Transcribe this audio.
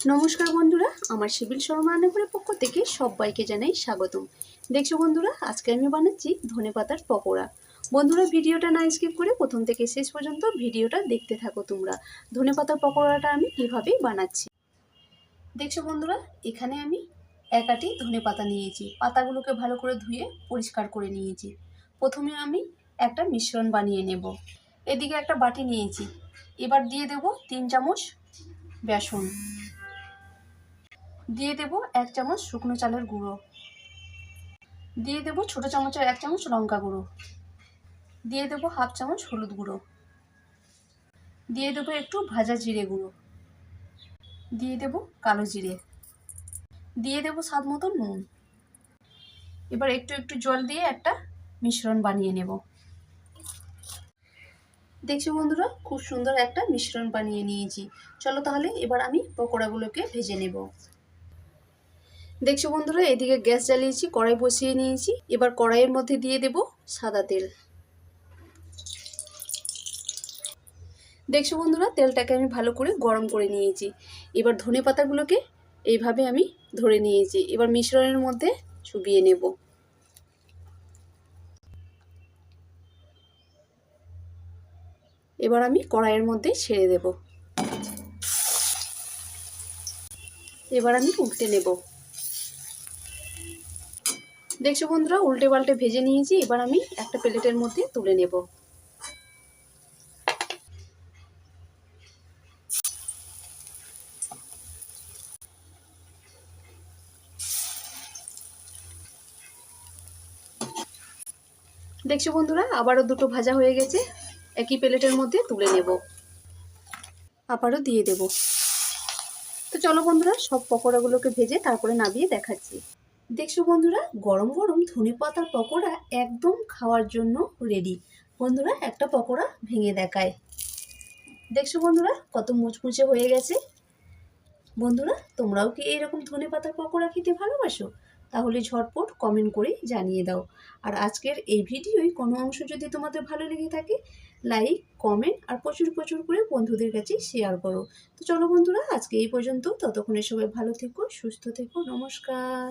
নমস্কার বন্ধুরা, আমার সিভিল শর্মা রান্নাঘরের পক্ষ থেকে সবাইকে জানাই স্বাগতম। দেখছ বন্ধুরা, আজকে আমি বানাচ্ছি ধনেপাতার পকোড়া। বন্ধুরা, ভিডিওটা না স্কিপ করে প্রথম থেকে শেষ পর্যন্ত ভিডিওটা দেখতে থাকো তোমরা। ধনেপাতার পকোড়াটা আমি কীভাবে বানাচ্ছি? দেখছ বন্ধুরা, এখানে আমি এক আটি ধনে পাতা নিয়েছি। পাতাগুলোকে ভালো করে ধুয়ে পরিষ্কার করে নিয়েছি। প্রথমে আমি একটা মিশ্রণ বানিয়ে নেব। এদিকে একটা বাটি নিয়েছি। এবার দিয়ে দেব তিন চামচ বেসন। দিয়ে দেব এক চামচ শুকনো চালের গুঁড়ো। দিয়ে দেব ছোট চামচের এক চামচ লঙ্কা গুঁড়ো। দিয়ে দেব হাফ চামচ হলুদ গুঁড়ো। দিয়ে দেবো একটু ভাজা জিরে গুঁড়ো। দিয়ে দেব কালো জিরে। দিয়ে দেব স্বাদ মতো নুন। এবার একটু একটু জল দিয়ে একটা মিশ্রণ বানিয়ে নেব। দেখছি বন্ধুরা, খুব সুন্দর একটা মিশ্রণ বানিয়ে নিয়েছি। চলো তাহলে এবার আমি পকোড়াগুলোকে ভেজে নেব। দেখছ বন্ধুরা, এদিকে গ্যাস জ্বালিয়েছি, কড়াই বসিয়ে নিয়েছি। এবার কড়াইয়ের মধ্যে দিয়ে দেব সাদা তেল। দেখছ বন্ধুরা, তেলটাকে আমি ভালো করে গরম করে নিয়েছি। এবার ধনে পাতাগুলোকে এইভাবে আমি ধরে নিয়েছি। এবার মিশ্রণের মধ্যে চুবিয়ে নেব। এবার আমি কড়াইয়ের মধ্যে ছেড়ে দেব। এবার আমি উল্টে নেব। দেখছ বন্ধুরা, উল্টে পাল্টে ভেজে নিয়েছি, এবার আমি একটা প্লেটের মধ্যে তুলে নেব। দেখছ বন্ধুরা, আবারও দুটো ভাজা হয়ে গেছে, একই প্লেটের মধ্যে তুলে নেব। আবারও দিয়ে দেব। তো চলো বন্ধুরা, সব পকোড়াগুলোকে ভেজে তারপরে নামিয়ে দেখাচ্ছি। দেখছ বন্ধুরা, গরম গরম ধনে পাতার পকোড়া একদম খাওয়ার জন্য রেডি বন্ধুরা, একটা পকোড়া ভেঙে দেখায়। দেখছ বন্ধুরা, কত মুচমুচে হয়ে গেছে। বন্ধুরা, তোমরাও কি এইরকম ধনে পাতার পকোড়া খেতে ভালোবাসো? তাহলে ঝটপট কমেন্ট করে জানিয়ে দাও। আর আজকের এই ভিডিওই কোনো অংশ যদি তোমাদের ভালো লেগে থাকে লাইক কমেন্ট আর প্রচুর প্রচুর করে বন্ধুদের কাছে শেয়ার করো। তো চলো বন্ধুরা, আজকে এই পর্যন্ত। ততক্ষণে সবাই ভালো থেকো, সুস্থ থেকো, নমস্কার।